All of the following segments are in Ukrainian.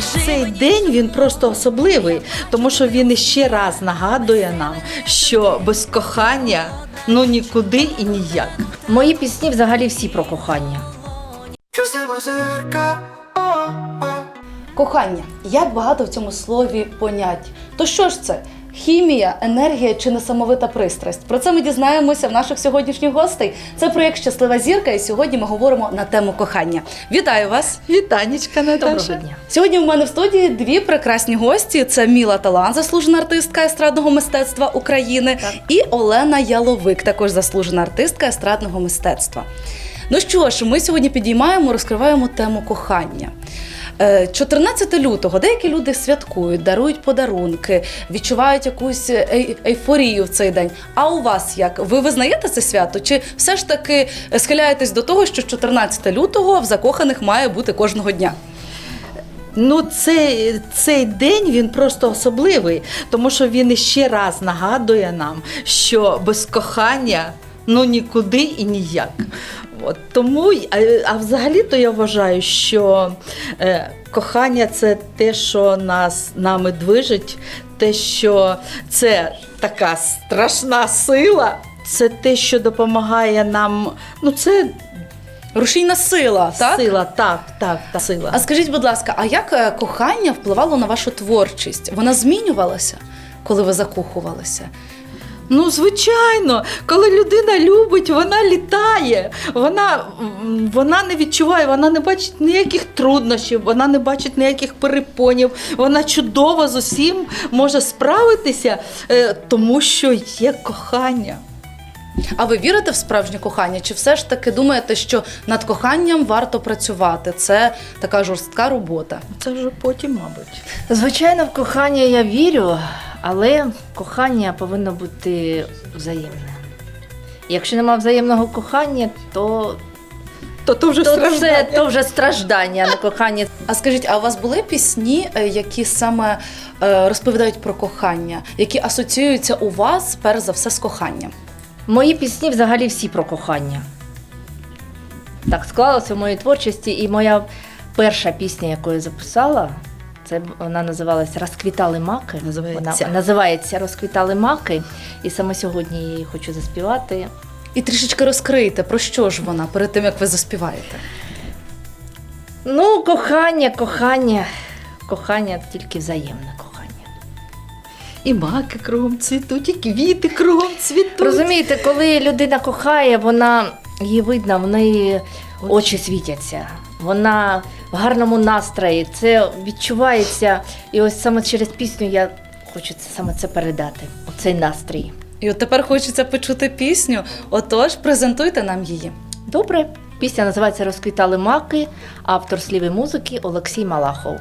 Цей день він просто особливий, тому що він іще раз нагадує нам, що без кохання ну нікуди і ніяк. Мої пісні взагалі всі про кохання. Кохання. Як багато в цьому слові понять. То що ж це? Хімія, енергія чи несамовита пристрасть? Про це ми дізнаємося в наших сьогоднішніх гостей. Це проєкт Щаслива зірка, і сьогодні ми говоримо на тему кохання. Вітаю вас! Вітанечка, Доброго Наташа. дня. Сьогодні в мене в студії дві прекрасні гості: це Міла Талан, заслужена артистка естрадного мистецтва України, і Олена Яловик, також заслужена артистка естрадного мистецтва. Ну що ж, ми сьогодні підіймаємо, розкриваємо тему кохання. Е, 14 лютого деякі люди святкують, дарують подарунки, відчувають якусь ей- ейфорію в цей день. А у вас як? Ви визнаєте це свято? Чи все ж таки схиляєтесь до того, що 14 лютого в закоханих має бути кожного дня? Ну, цей, цей день він просто особливий, тому що він іще раз нагадує нам, що без кохання ну нікуди і ніяк. От, тому, а, а взагалі-то я вважаю, що е, кохання це те, що нас нами движить, те, що це така страшна сила, це те, що допомагає нам. Ну, це Рушійна сила, так? сила, так, так, так, сила. А скажіть, будь ласка, а як е, кохання впливало на вашу творчість? Вона змінювалася, коли ви закохувалися? Ну, звичайно, коли людина любить, вона літає. Вона, вона не відчуває, вона не бачить ніяких труднощів, вона не бачить ніяких перепонів. Вона чудово з усім може справитися, е, тому що є кохання. А ви вірите в справжнє кохання? Чи все ж таки думаєте, що над коханням варто працювати? Це така жорстка робота. Це вже потім, мабуть. Звичайно, в кохання я вірю, але кохання повинно бути взаємне. Якщо нема взаємного кохання, то, То, то вже то, це, страждання. то вже страждання, а не кохання. А скажіть, а у вас були пісні, е, які саме е, розповідають про кохання, які асоціюються у вас перш за все з коханням? Мої пісні взагалі всі про кохання. Так склалося в моїй творчості, і моя перша пісня, яку я записала, це вона називалася Розквітали маки. Називається. Вона називається Розквітали маки. І саме сьогодні її хочу заспівати. І трішечки розкрийте, про що ж вона перед тим, як ви заспіваєте? Ну, кохання, кохання, кохання тільки взаємне кохання. І маки кругом цвітуть, і квіти кругом цвітуть. Розумієте, коли людина кохає, вона її видно, в неї очі світяться. Вона в гарному настрої, це відчувається. І ось саме через пісню я хочу це саме це передати. Оцей настрій. І от тепер хочеться почути пісню. Отож, презентуйте нам її. Добре. Пісня називається Розквітали маки, автор слів і музики Олексій Малахов.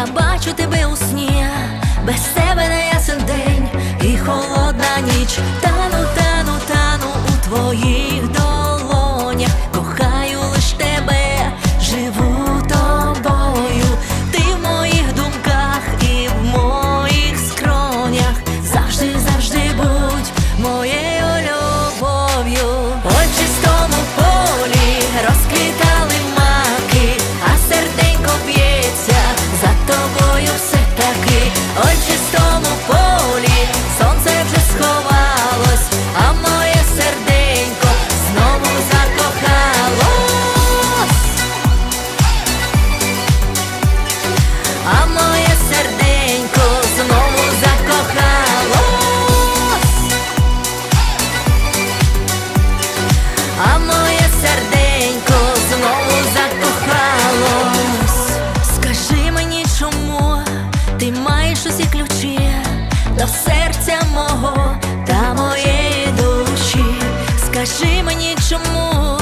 Я бачу тебе у сні, без тебе на ясен день і холодна ніч. до серця мого та моєї душі. Скажи мені, чому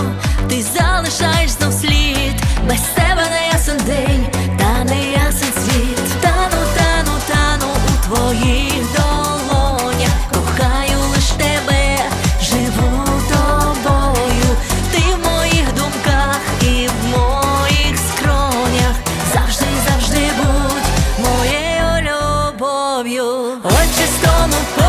ти залишаєш знов слід без тебе не ясен день, та не ясен світ. Тану, тану, тану у твоїх долонях, кохаю лиш тебе, живу тобою, ти в моїх думках і в моїх скронях. Завжди, завжди будь моєю любов'ю. just gonna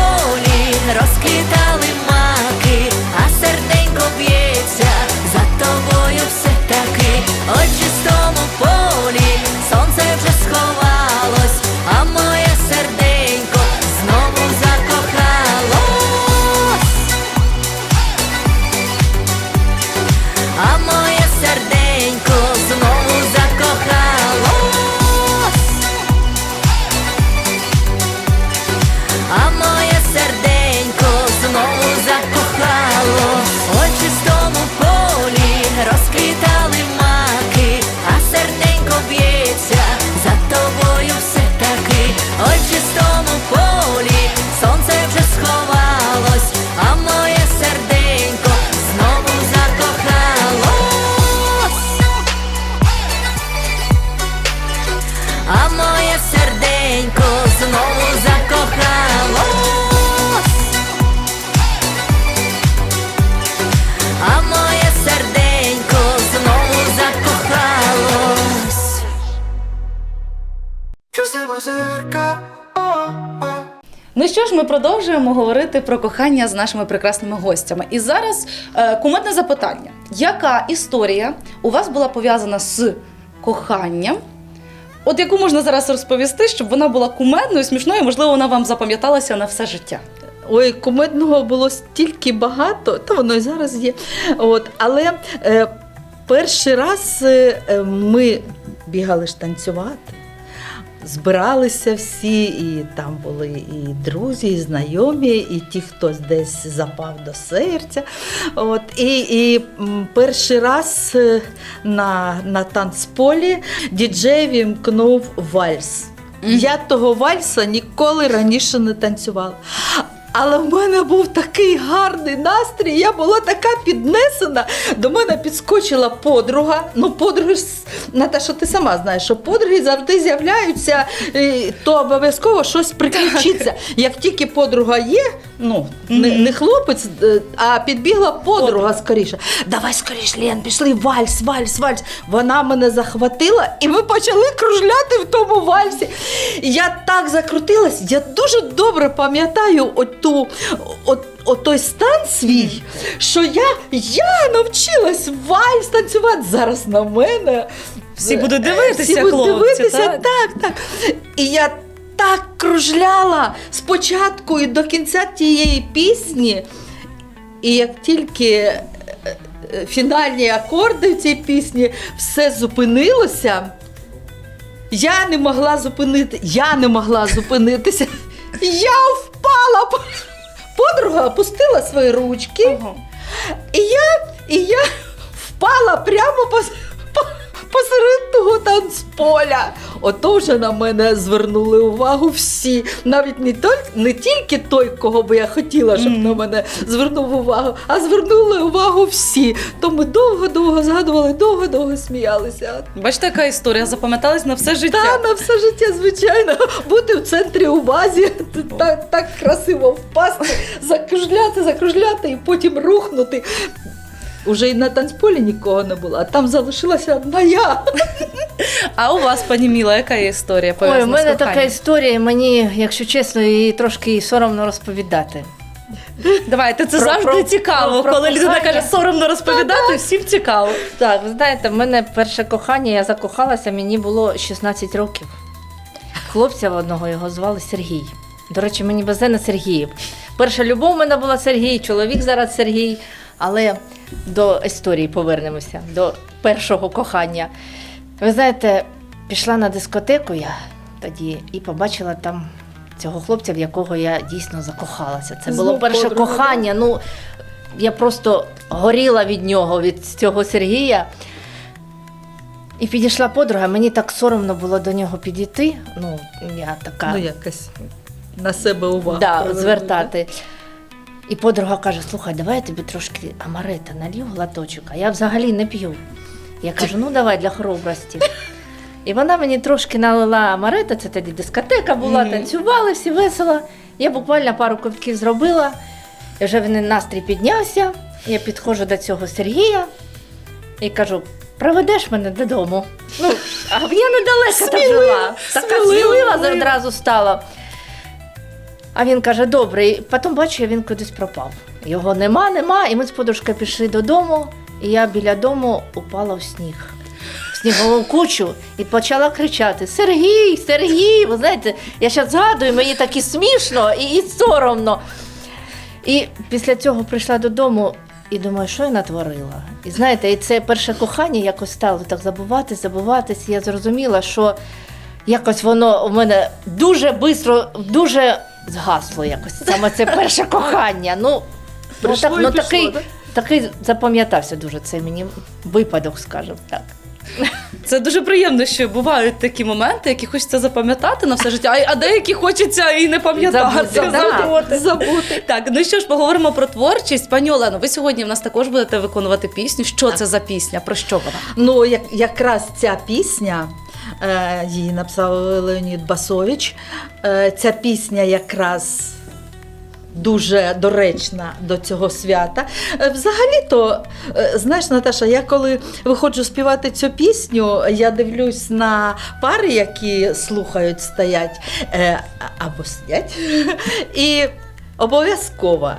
А серденько знову закохалось. А моє серденько знову закохалось. Ну що ж, ми продовжуємо говорити про кохання з нашими прекрасними гостями. І зараз е, кумедне запитання: яка історія у вас була пов'язана з коханням? От яку можна зараз розповісти, щоб вона була кумедною, смішною, можливо, вона вам запам'яталася на все життя. Ой, кумедного було стільки багато, та воно і зараз є. От, але е, перший раз е, ми бігали ж танцювати. Збиралися всі, і там були і друзі, і знайомі, і ті, хто десь запав до серця. От, і, і перший раз е, на, на танцполі діджей вімкнув вальс. Я того вальса ніколи раніше не танцювала. Але в мене був такий гарний настрій, я була така піднесена. До мене підскочила подруга. Ну, подруги ж, Наташа, ти сама знаєш, що подруги завжди з'являються, то обов'язково щось приключиться. Як тільки подруга є, ну, не, не хлопець, е, а підбігла подруга скоріше. Давай скоріш, Лен, пішли вальс, вальс, вальс. Вона мене захватила, і ми почали кружляти в тому вальсі. Я так закрутилась, я дуже добре пам'ятаю оту, от, от той стан свій, що я, я навчилась вальс танцювати зараз на мене. Всі будуть дивитися, Всі будуть хлопці, дивитися, так? так, так. І я так кружляла спочатку і до кінця тієї пісні. І як тільки е, е, фінальні акорди в цій пісні все зупинилося, я не могла зупинити, я не могла зупинитися. Я впала. Подруга опустила свої ручки. І я, і я впала прямо по, посеред того танцполя. Ото вже на мене звернули увагу всі. Навіть не, толь, не тільки той, кого би я хотіла, щоб на мене звернув увагу, а звернули увагу всі. То ми довго-довго згадували, довго-довго сміялися. Бачите, яка історія запам'яталась на все життя. Та на все життя, звичайно, бути в центрі увазі, так, так красиво впасти, закружляти, закружляти і потім рухнути. Уже і на танцполі нікого не було, а там залишилася одна я. А у вас, пані Міла, яка є історія Ой, пов'язана у мене коханням? така історія, і мені, якщо чесно, її трошки соромно розповідати. Давайте, це Про- завжди про- цікаво. про- Коли про людина кохання. каже соромно розповідати, всім цікаво. Так, ви знаєте, в мене перше кохання, я закохалася, мені було 16 років. Хлопця в одного його звали Сергій. До речі, мені безена Сергіїв. Перша любов в мене була Сергій, чоловік зараз Сергій. Але до історії повернемося, до першого кохання. Ви знаєте, пішла на дискотеку я тоді і побачила там цього хлопця, в якого я дійсно закохалася. Це було перше подруга, кохання. Ну, я просто горіла від нього, від цього Сергія. І підійшла подруга, мені так соромно було до нього підійти. Ну, я така Ну, якось на себе увагу. да, звертати. І подруга каже: слухай, давай я тобі трошки амарета налью глоточок, а я взагалі не п'ю. Я кажу, ну давай для хоробрості. І вона мені трошки налила амарета, це тоді дискотека була, танцювали всі весело. Я буквально пару ковтків зробила, і вже він настрій піднявся. Я підходжу до цього Сергія і кажу: проведеш мене додому. Ну, а я недалеко там жила. Така смілива смілива одразу стала. А він каже, добре, і потім бачу, він кудись пропав. Його нема, нема. І ми з подружкою пішли додому, і я біля дому упала в сніг. В снігову кучу і почала кричати: Сергій, Сергій! Ви знаєте, я зараз згадую, мені так і смішно, і, і соромно. І після цього прийшла додому і думаю, що я натворила. І знаєте, і це перше кохання якось стало так забуватись, забуватись. Я зрозуміла, що якось воно у мене дуже швидко, дуже згасло якось. Саме це перше кохання. Ну, ну, Прийшло так, і ну пішло, такий, да? такий запам'ятався дуже цей мені випадок, скажімо так. Це дуже приємно, що бувають такі моменти, які хочеться запам'ятати на все життя, а- а деякі хочеться і не пам'ятати. Забути, да. забути. забути. Так, ну що ж, поговоримо про творчість. Пані Олено, ви сьогодні в нас також будете виконувати пісню. Що це за пісня? Про що вона? Ну, як, якраз ця пісня. Е, Її написав Леонід Басович. Е, Ця пісня якраз дуже доречна до цього свята. Е, Взагалі-то, знаєш, Наташа, я коли виходжу співати цю пісню, я дивлюсь на пари, які слухають, стоять або сидять. І обов'язково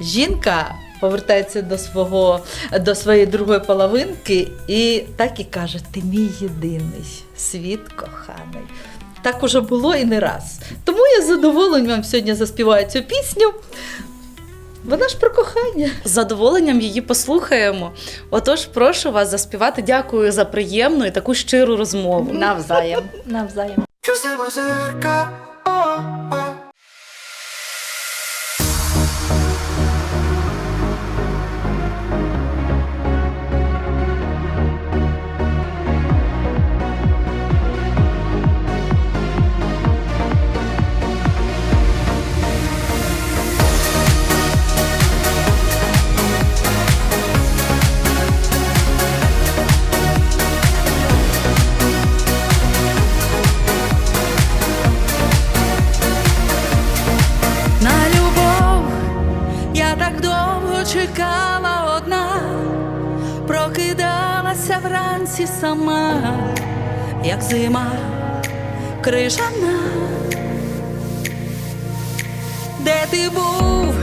жінка повертається до свого до своєї другої половинки і так і каже: Ти мій єдиний світ коханий. Так уже було і не раз. Тому я з задоволенням сьогодні заспіваю цю пісню. Вона ж про кохання. З задоволенням її послухаємо. Отож, прошу вас заспівати. Дякую за приємну і таку щиру розмову. Навзаєм. Навзаєм. Зима крижана. Де ти був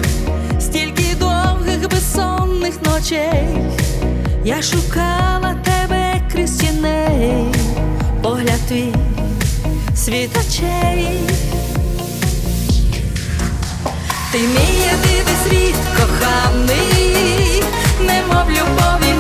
стільки довгих безсонних ночей? Я шукала тебе крізь тіней, погляд твій світ очей. Ти мій єдиний світ коханий, немов любові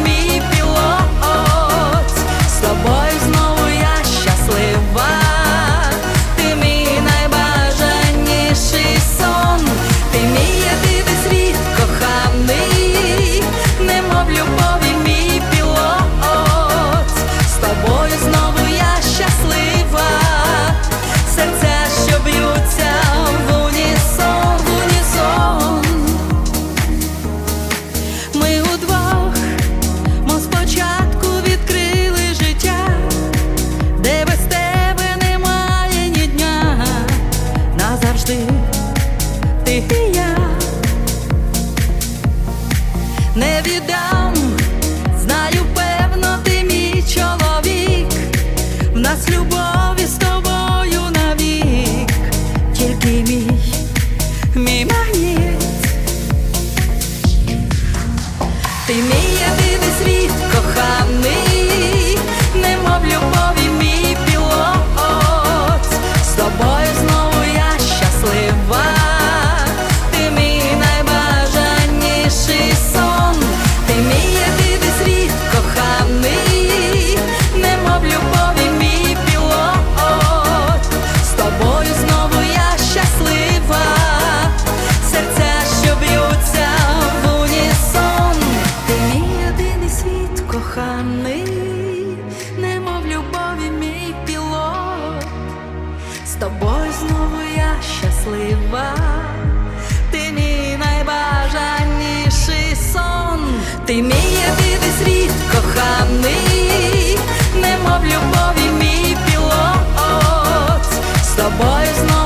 щаслива, ти мій найбажаніший сон, ти мій єдиний світ коханий, немов любові мій пілот, з тобою знову.